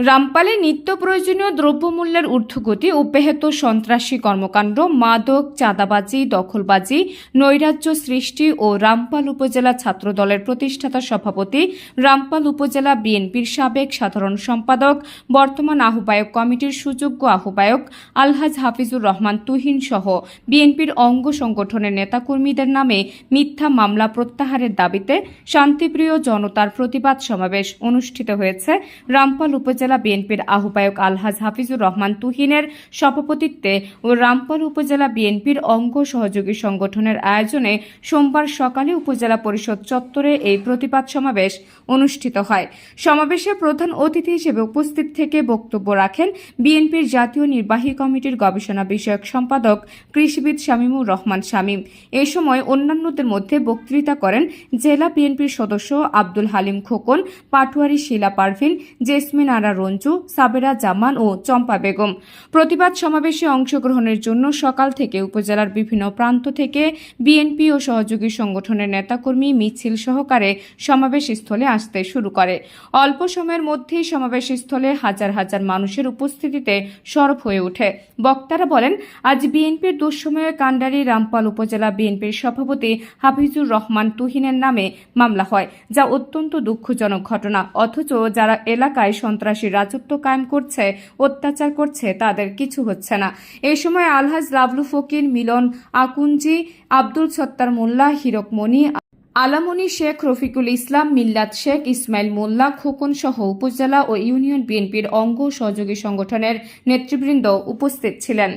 রামপালে নিত্য প্রয়োজনীয় দ্রব্যমূল্যের ঊর্ধ্বগতি অব্যাহত সন্ত্রাসী কর্মকাণ্ড, মাদক, চাঁদাবাজি, দখলবাজি, নৈরাজ্য সৃষ্টি ও রামপাল উপজেলা ছাত্রদলের প্রতিষ্ঠাতা সভাপতি, রামপাল উপজেলা বিএনপির সাবেক সাধারণ সম্পাদক, বর্তমান আহ্বায়ক কমিটির সুযোগ্য আহ্বায়ক আলহাজ হাফিজুর রহমান তুহিন সহ বিএনপির অঙ্গ সংগঠনের নেতাকর্মীদের নামে মিথ্যা মামলা প্রত্যাহারের দাবিতে শান্তিপ্রিয় জনতার প্রতিবাদ সমাবেশ অনুষ্ঠিত হয়েছে রামপাল উপজেলা বিএনপির আহ্বায়ক আলহাজ হাফিজুর রহমান তুহিনের সভাপতিত্বে ও রামপাল উপজেলা বিএনপির অঙ্গ সহযোগী সংগঠনের আয়োজনে সোমবার সকালে উপজেলা পরিষদ চত্বরে এই প্রতিবাদ সমাবেশ অনুষ্ঠিত হয়। সমাবেশে প্রধান অতিথি হিসেবে উপস্থিত থেকে বক্তব্য রাখেন বিএনপির জাতীয় নির্বাহী কমিটির গবেষণা বিষয়ক সম্পাদক কৃষিবিদ শামীমুর রহমান শামীম। এ সময় অন্যান্যদের মধ্যে বক্তৃতা করেন জেলা বিএনপির সদস্য আব্দুল হালিম খোকন, পাটুয়ারি শিলা পারভিন, জেসমিন আরা রঞ্জু, সাবেরা জামান ও চম্পা বেগম। প্রতিবাদ সমাবেশে অংশগ্রহণের জন্য সকাল থেকে উপজেলার বিভিন্ন প্রান্ত থেকে বিএনপি ও সহযোগী সংগঠনের নেতাকর্মী মিছিল সহকারে সমাবেশ স্থলে আসতে শুরু করে। অল্প সময়ের মধ্যেই সমাবেশ স্থলে হাজার হাজার মানুষের উপস্থিতিতে সরব হয়ে ওঠে। বক্তারা বলেন, আজ বিএনপির দুঃসময়ে কান্ডারি রামপাল উপজেলা বিএনপির সভাপতি হাফিজুর রহমান তুহিনের নামে মামলা হয়, যা অত্যন্ত দুঃখজনক ঘটনা। অথচ যারা এলাকায় সন্ত্রাসী রাজত্ব কায়েম করছে, অত্যাচার করছে, তাদের কিছু হচ্ছে না। এই সময় আলহাজ লাবলু ফকির মিলন আকুঞ্জি, আব্দুল সত্তার মোল্লা হিরকমণি আলামনি শেখ, রফিকুল ইসলাম, মিল্লাত শেখ, ইসমাইল মোল্লা, খোকন সহ উপজেলা ও ইউনিয়ন বিএনপির অঙ্গ সহযোগী সংগঠনের নেতৃবৃন্দ উপস্থিত ছিলেন।